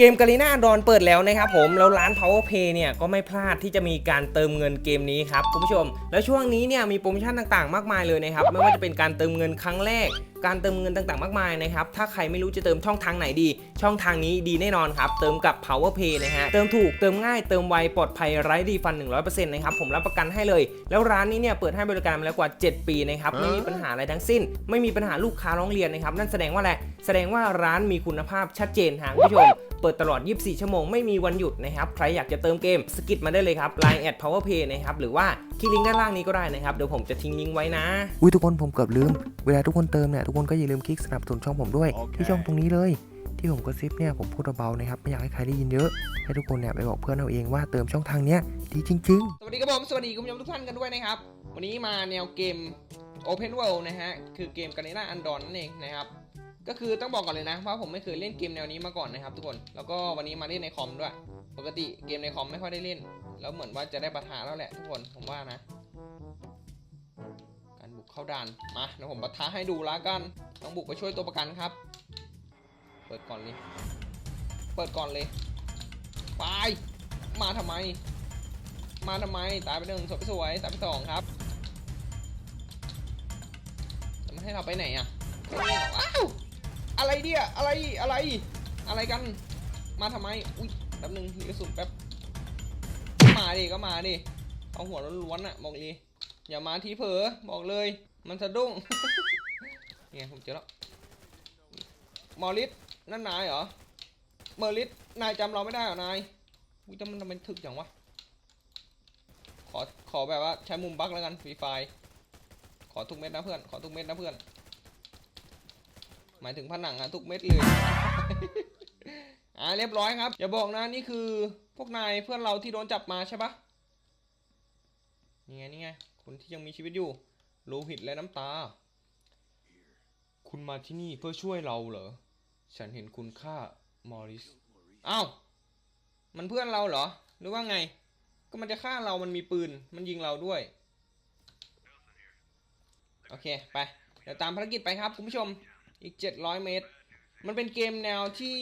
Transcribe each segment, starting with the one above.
เกมกาลีนาดอนเปิดแล้วนะครับผมแล้วร้าน Power Pay เนี่ยก็ไม่พลาดที่จะมีการเติมเงินเกมนี้ครับคุณผู้ชม แล้วช่วงนี้เนี่ยมีโปรโมชั่นต่างๆ มากมายเลยนะครับไม่ว่าจะเป็นการเติมเงินครั้งแรก การเติมเงินต่างๆ มากมายนะครับถ้าใครไม่รู้จะเติมช่องทางไหนดี ช่องทางนี้ดีแน่นอนครับเติมกับ Power Pay นะฮะเติมถูกเติมง่ายเติมไวปลอดภัยไร้รีฟัน 100%นะครับผมรับประกันให้เลย แล้วร้านนี้เนี่ยเปิดให้บริการมาแล้วกว่า 7 ปีนะครับไม่มีปัญหาอะไรทั้งสิ้น ไม่มีปัญหาลูกค้าร้องเรียนนะครับนั่นแสดงว่าอะไรแสดงว่าร้านมีคุณภาพชัดเจนฮะคุณผู้ชมเปิดตลอด 24 ชั่วโมง ไม่มีวันหยุดนะครับ ใครอยากจะเติมเกมสกิดมาได้เลยครับ Line แอด powerpay นะครับ หรือว่าคลิกลิงก์ด้านล่างนี้ก็ได้นะครับ เดี๋ยวผมจะทิ้งลิงก์ไว้นะ อุ้ยทุกคนผมเกือบลืม เวลาทุกคนเติมเนี่ยทุกคนก็อย่าลืมคลิกสนับสนุนช่องผมด้วยโอเคที่ช่องตรงนี้เลย ที่ผมกระซิบเนี่ยผมพูดเบาๆนะครับไม่อยากให้ใครได้ยินเยอะ ให้ทุกคนเนี่ยไปบอกเพื่อนเอาเองว่าเติมช่องทางเนี้ยดีจริง ๆ สวัสดีครับผมสวัสดีคุณผู้ชมทุกท่านกันด้วยนะครับวันนี้มาแนวเกม Open World นะฮะคือเกมกัน a น a าอันดอนนั่นเองนะครับ ก็คือต้องบอกก่อนเลยนะว่าผมไม่เคยเล่นเกมแนวนี้มาก่อนนะครับ ทุกคนแล้วก็วันนี้มาเล่นในคอมด้วย ปกติเกมในคอมไม่ค่อยได้เล่น แล้วเหมือนว่าจะได้ปะทาแล้วแหละทุกคนผมว่านะ การบุกเข้าด่านมาเดี๋ยวผมปะทาให้ดูล้วกันต้องบุกไปช่วยตัวประกันครับ เปิดก่อนเลย เปิดก่อนเลยไปมาทำไม มาทำไมตายไปหนึ่งสวยไปสวยตายไปสองครับจะไม่ให้เราไปไหนอะไม่ให้เราว้าว อะไรเดียอะไรอะไร อะไรกัน มาทำไม อุ้ยแป๊บนึงมีกระสุนแป๊บมาดิก็มาดิเอาหัวล้วนๆอะบอกเลยอย่ามาทีเผลอบอกเลย มันสะดุ้งเนี่ยผมเจอแล้วมอริสนั่นนายเหรอเมอริสนายจำเราไม่ได้เหรอนายอุ้ยแต่มันทำไมถึกอย่างวะขอขอแบบว่าใช้มุมบักแล้วกันฟรีไฟขอทุกเม็ดนะเพื่อนขอทุกเม็ดนะเพื่อน หมายถึงผนังอะทุกเม็ดเลย อ่าเรียบร้อยครับ อย่าบอกนะนี่คือพวกนายเพื่อนเราที่โดนจับมาใช่ปะนี่ไงนี่ไงคนที่ยังมีชีวิตอยู่โลหิตและน้ำตา คุณมาที่นี่เพื่อช่วยเราเหรอ ฉันเห็นคุณค่ามอริสอ้าวมันเพื่อนเราเหรอ หรือว่าไง ก็มันจะฆ่าเรามันมีปืน มันยิงเราด้วย โอเค ไป เดี๋ยวตามภารกิจไปครับ คุณผู้ชม อีก 700 เมตร มันเป็นเกมแนวที่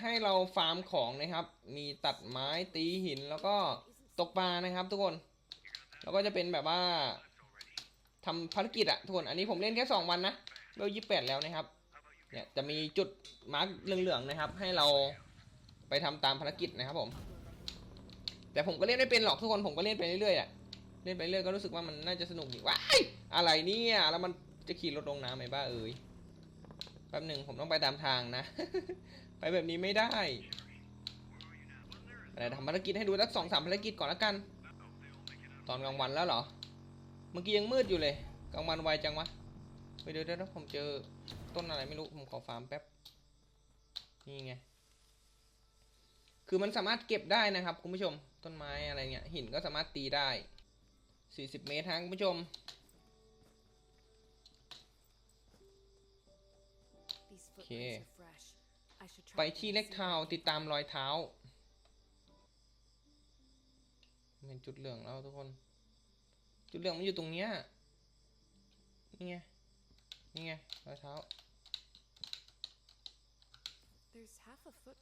ให้เราฟาร์มของนะครับ มีตัดไม้ตีหินแล้วก็ตกปลานะครับทุกคน แล้วก็จะเป็นแบบว่าทำภารกิจอะทุกคน อันนี้ผมเล่นแค่ 2 วันนะเบลยี่แปดแล้วนะครับ เนี่ยจะมีจุดมาร์กเหลืองๆนะครับ ให้เราไปทำตามภารกิจนะครับผม แต่ผมก็เล่นไม่เป็นหรอกทุกคน ผมก็เล่นไปเรื่อยๆอะเล่นไปเรื่อยก็รู้สึกว่ามันน่าจะสนุกดีว้ายอะไรเนี่ย แล้วมันจะขี่รถลงน้ำไหมบ้าเอ่ย แป๊บหนึ่งผมต้องไปตามทางนะ ไปแบบนี้ไม่ได้แต่ทำภารกิจให้ดูสักสองสามภารกิจก่อนละกัน ตอนกลางวันแล้วเหรอ เมื่อกี้ยังมืดอยู่เลย กลางวันไวจังวะเฮ้ยเดี๋ยวเดี๋ยวผมเจอต้นอะไรไม่รู้ผมขอฟาร์มแป๊บ นี่ไง คือมันสามารถเก็บได้นะครับคุณผู้ชม ต้นไม้อะไรเงี้ยหินก็สามารถตีได้ 40 เมตรฮะคุณผู้ชม เค ไปที่เล็กทาวน์ติดตามรอยเท้าเป็นจุดเหลืองแล้วทุกคน จุดเหลืองมันอยู่ตรงเนี้ยนี่ไงนี่ไงรอยเท้า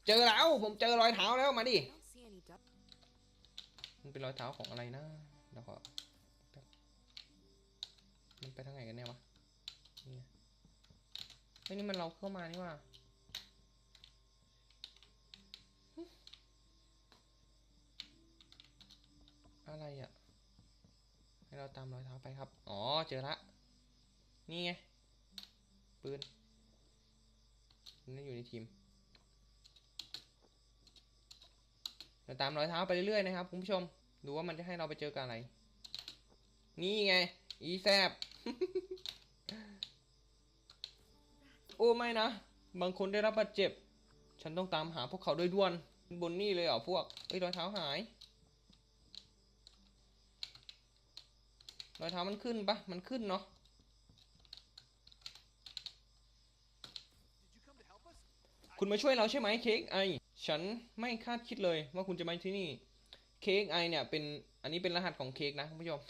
เจอแล้วผมเจอรอยเท้าแล้วมาดิมันเป็นรอยเท้าของอะไรนะเดี๋ยวขอแป๊บมันไปทางไหนกันเนี่ยวะนี่ไง เฮ้ยนี่มันเราเข้ามานี่ว่าอะไรอะ่ะ ให้เราตามรอยเท้าไปครับ อ๋อ เจอละ นี่ไง ปืนมันอยู่ในทีม เราตามรอยเท้าไปเรื่อยๆนะครับคุณผู้ชม ดูว่ามันจะให้เราไปเจอกับอะไร นี่ไง อีแซบ โอ้ไม่นะ บางคนได้รับบาดเจ็บ ฉันต้องตามหาพวกเขาโดยด่วน บนนี่เลยเหรอพวกเอ้ยรอยเท้าหาย รอยเท้ามันขึ้นปะมันขึ้นเนาะคุณมาช่วยเราใช่ไหมเค้กไอฉันไม่คาดคิดเลยว่าคุณจะมาที่นี่เค้กไอเนี่ยเป็นอันนี้เป็นรหัสของเค้กนะคุณผู้ชม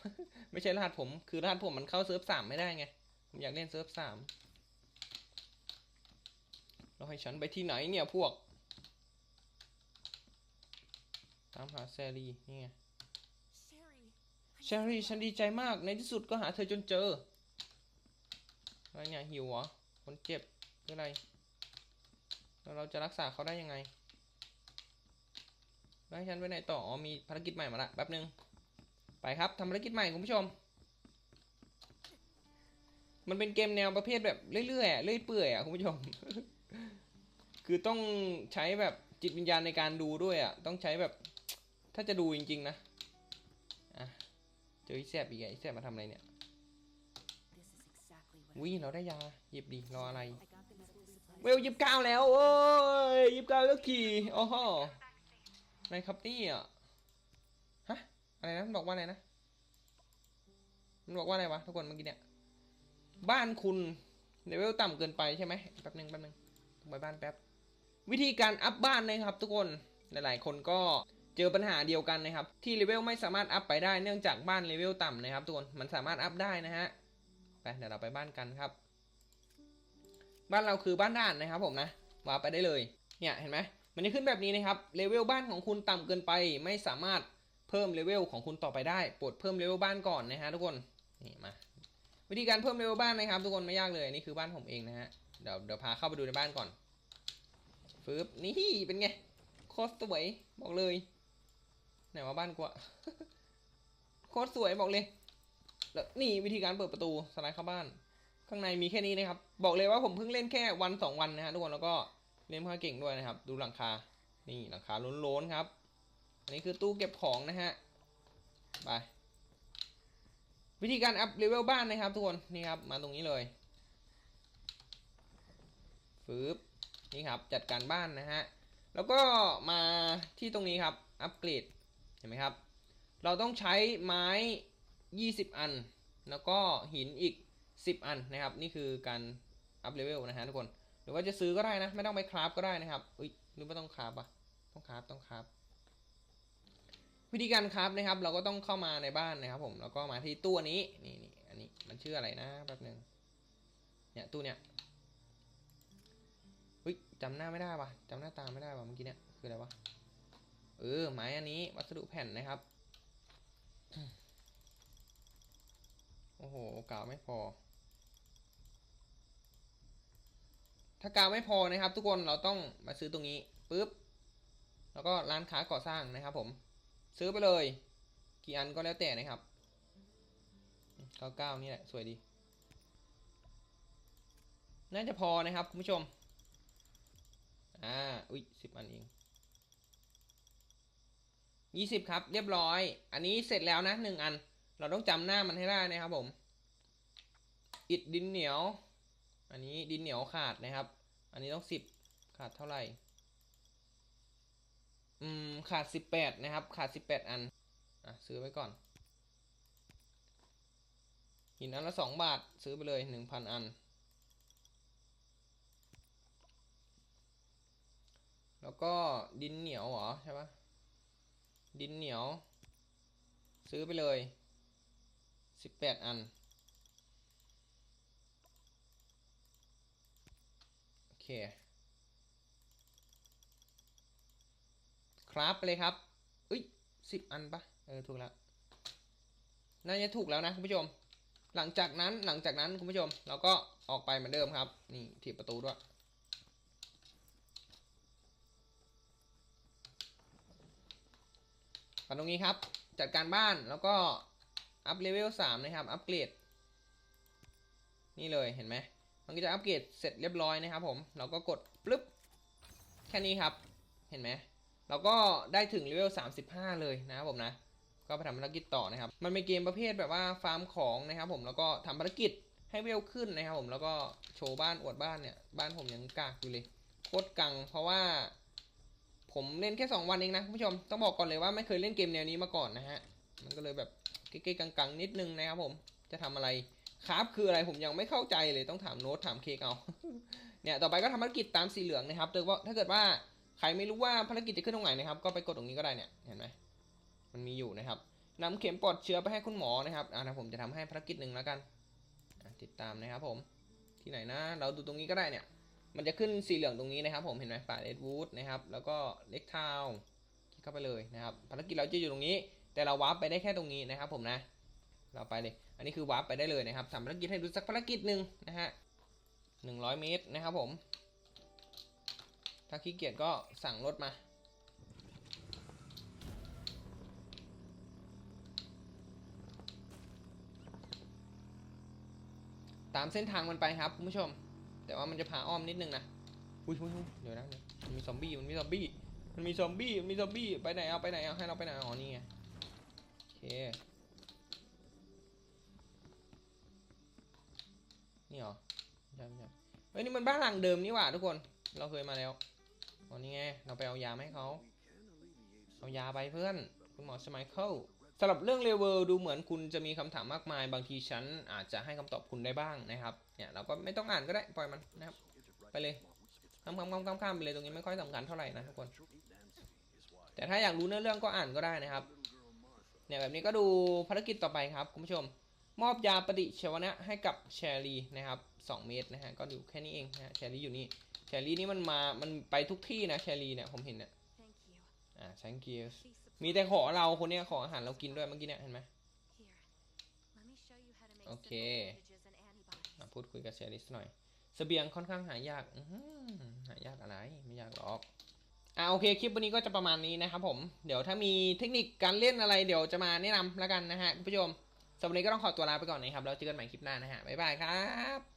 ไม่ใช่รหัสผมคือรหัสผมมันเข้าเซิร์ฟสามไม่ได้ไง ผมอยากเล่นเซิร์ฟสาม เราให้ฉันไปที่ไหนเนี่ยพวกามหาแซรี่นี่ไง Sherry. แชรี่ฉันดีใจมากในที่สุดก็หาเธอจนเจออะไรเนี่ยหิวเหรอคนเจ็บคืออะไรแล้วเราจะรักษาเขาได้ยังไงแล้วให้ฉันไปไหนต่ออ๋อมีภารกิจใหม่มาละแป๊บนึงไปครับทำภารกิจใหม่คุณผู้ชม มันเป็นเกมแนวประเภทแบบเรื่อยๆอะเรื่อยเปื่อยอะคุณผู้ชม คือต้องใช้แบบจิตวิญญาณในการดูด้วยอะ ต้องใช้แบบ ถ้าจะดูจริง ๆ นะ อะ เจอไอ้แสบอีกไงไอ้แสบมาทำอะไรเนี่ย This is exactly what วิเราได้ยาหยิบดีรออะไร เวลยิบเก้าแล้วโอ้ยยิบเก้าแล้วขี่โอ้โหอะไรครับนี่อะฮะอะไรนะมันบอกว่าอะไรนะมันบอกว่าอะไรวะทุกคนเมื่อกี้เนี่ย บ้านคุณเลเวลต่ำเกินไปใช่ไหมแป๊บหนึ่งแป๊บหนึ่งต้องไปบ้านแป๊บ วิธีการอัพบ้านนะครับทุกคนหลายๆ คนก็เจอปัญหาเดียวกันนะครับ ที่เลเวลไม่สามารถอัพไปได้เนื่องจากบ้านเลเวลต่ำนะครับทุกคนมันสามารถอัพได้นะฮะไปเดี๋ยวเราไปบ้านกันครับ บ้านเราคือบ้านด่านนะครับ ผมนะวาร์ไปได้เลยเนี่ยเห็นไหมมันจะขึ้นแบบนี้นะครับเลเวลบ้านของคุณต่ำเกินไป ไม่สามารถเพิ่มเลเวลของคุณต่อไปได้โปรดเพิ่มเลเวลบ้านก่อนนะฮะทุกคนนี่มาวิธีการเพิ่มเลเวลบ้านนะครับ ทุกคนไม่ยากเลยนี่คือบ้านผมเองนะฮะเดี๋ยวเดี๋ยวพาเข้าไปดูในบ้านก่อน ฟืบนี่เป็นไงโคตรสวยบอกเลย ไหนว่าบ้านกูอะโคตรสวยบอกเลยแล้วนี่วิธีการเปิดประตูสไลด์เข้าบ้าน ข้างในมีแค่นี้นะครับ บอกเลยว่าผมเพิ่งเล่นแค่วันสองวันนะฮะทุกคนแล้วก็เล่นค่าเก่งด้วยนะครับ ดูหลังคา นี่หลังคาล้นๆครับอันนี้คือตู้เก็บของนะฮะไปวิธีการอัพเลเวลบ้านนะครับทุกคนนี่ครับมาตรงนี้เลยฟืบ นี่ครับจัดการบ้านนะฮะแล้วก็มาที่ตรงนี้ครับอัปเกรดเห็นไหมครับ เราต้องใช้ไม้ 20 อัน แล้วก็หินอีก 10 อันนะครับ นี่คือการอัพเลเวลนะฮะทุกคนหรือว่าจะซื้อก็ได้นะ ไม่ต้องไปคราฟก็ได้นะครับอุ้ยหรือไม่ต้องคราฟอะต้องคราฟต้องคราฟวิธีการคราฟนะครับ เราก็ต้องเข้ามาในบ้านนะครับ ผมแล้วก็มาที่ตู้นี้นี่นี่อันนี้มันชื่ออะไรนะแป๊บหนึงเนี่ยตู้เนี่ย อุ้ยจำหน้าไม่ได้วะจำหน้าตาไม่ได้วะเมื่อกี้เนี่ยคืออะไรวะเออไม้อันนี้วัสดุแผ่นนะครับ โอ้โหกาวไม่พอ ถ้ากาวไม่พอนะครับ ทุกคนเราต้องมาซื้อตรงนี้ปุ๊บแล้วก็ร้านค้าก่อสร้างนะครับ ผม ซื้อไปเลย กี่อันก็แล้วแต่นะครับเก้าเก้านี่แหละสวยดี น่าจะพอนะครับคุณผู้ชม อ่า อุ้ยสิบอันเองยี่สิบครับ เรียบร้อย อันนี้เสร็จแล้วนะหนึ่งอัน เราต้องจำหน้ามันให้ได้นะครับผม อิดดินเหนียว อันนี้ดินเหนียวขาดนะครับ อันนี้ต้องสิบขาดเท่าไหร่ อืม ขาดสิบแปดนะครับ ขาดสิบแปดอัน อะ ซื้อไว้ก่อน หินอันละสองบาท ซื้อไปเลยหนึ่งพันอัน แล้วก็ดินเหนียวเหรอใช่ปะดินเหนียว ซื้อไปเลยสิบแปดอัน โอเค ครับไปเลยครับอุ้ยสิบอันปะเออ ถูกแล้ว น่าจะถูกแล้วนะคุณผู้ชม หลังจากนั้นหลังจากนั้นคุณผู้ชม เราก็ออกไปเหมือนเดิมครับ นี่ถีบประตูด้วย กัน ตรงนี้ครับ จัดการบ้านแล้วก็อัพเลเวล3นะครับ อัปเกรด นี่เลยเห็นไหมมันก็จะอัปเกรดเสร็จเรียบร้อยนะครับผม เราก็กดปึ๊บ แค่นี้ครับ เห็นไหม เราก็ได้ถึงเลเวล 35 เลยนะครับผมนะ ก็ไปทำภารกิจต่อนะครับ มันเป็นเกมประเภทแบบว่าฟาร์มของนะครับผม แล้วก็ทำภารกิจให้เวลขึ้นนะครับผม แล้วก็โชว์บ้านอวดบ้านเนี่ย บ้านผมยังกากอยู่เลย โคตรกัง เพราะว่า ผมเล่นแค่ 2 วันเองนะคุณผู้ชมต้องบอกก่อนเลยว่าไม่เคยเล่นเกมแนวนี้มาก่อนนะฮะมันก็เลยแบบเก๊กๆกังๆ นิดนึงนะครับผมจะทำอะไรครับคืออะไรผมยังไม่เข้าใจเลยต้องถามโน้ตถามเคกเอาเนี่ยต่อไปก็ทำภารกิจตามสีเหลืองนะครับแต่ว่าถ้าเกิดว่าใครไม่รู้ว่าภารกิจจะขึ้นตรงไหนนะครับ ก็ไปกดตรงนี้ก็ได้เนี่ยเห็นไหมมันมีอยู่นะครับนำเข็มปลอดเชื้อไปให้คุณหมอนะครับอ่านะผมจะทำให้ภารกิจหนึ่งแล้วกันติดตามนะครับผมที่ไหนนะ เราดูตรงนี้ก็ได้เนี่ย มันจะขึ้นสีเหลืองตรงนี้นะครับ ผมเห็นไหมป่าเรดวูดนะครับ แล้วก็เล็กทาวเข้าไปเลยนะครับภารกิจเราจะอยู่ตรงนี้ แต่เราวาร์ปไปได้แค่ตรงนี้นะครับ ผมนะ เราไปเลย อันนี้คือวาร์ปไปได้เลยนะครับทำภารกิจให้ดูสักภารกิจหนึ่งนะฮะหนึ่งร้อยเมตรนะครับผม ถ้าขี้เกียจก็สั่งรถมาตามเส้นทางมันไปครับคุณผู้ชม แต่ว่ามันจะพาอ้อมนิดนึงนะอุ้ยอุ้ยอุ๊ยเดี๋ยวนะมันมีซอมบี้มันมีซอมบี้มันมีซอมบี้มันมีซอมบี้ไปไหนเอาไปไหนเอาให้เราไปไหนอ๋อนี่ไงโอเคนี่เหรอไม่ใช่ไม่ใช่เฮ้ยนี่มันบ้านหลังเดิมนี่หว่าทุกคนเราเคยมาแล้วอ๋อนี่ไงเราไปเอายาให้เขาเอายาไปเพื่อนคุณหมอสมัยเคิล สำหรับเรื่องเลเวลดูเหมือนคุณจะมีคำถามมากมาย บางทีฉันอาจจะให้คำตอบคุณได้บ้างนะครับเนี่ยเราก็ไม่ต้องอ่านก็ได้ปล่อยมันนะครับไปเลยข้ามข้ามข้ามข้ามข้ามไปเลยตรงนี้ไม่ค่อยสำคัญเท่าไหร่นะทุกคน แต่ถ้าอยากรู้เนื้อเรื่องก็อ่านก็ได้นะครับ เนี่ยแบบนี้ก็ดูภารกิจต่อไปครับคุณผู้ชม มอบยาปฏิชีวนะให้กับแชรี่นะครับ2เมตรนะฮะก็อยู่แค่นี้เองนะฮะแชรี่อยู่นี่แชรี่นี่มันมามันไปทุกที่นะแชรี่เนี่ยผมเห็นเนี่ย Thank you. อ่า thank you These supplies มีแต่ขอเราคนเนี้ยขออาหารเรากินด้วยเมื่อกี้เนี่ยเห็นไหม here. Let me show you how to make Okay. simple bandages and antibodies. มาพูดคุยกับเชลิสหน่อยเสบียงค่อนข้างหายากอื้อหือหายากอะไรไม่ยากหรอกอ่าโอเคคลิปวันนี้ก็จะประมาณนี้นะครับผม เดี๋ยวถ้ามีเทคนิคการเล่นอะไรเดี๋ยวจะมาแนะนำแล้วกันนะฮะคุณผู้ชมสำหรับวันนี้ก็ต้องขอตัวลาไปก่อนนะครับแล้วเจอกันใหม่คลิปหน้านะฮะบ๊ายบายครับ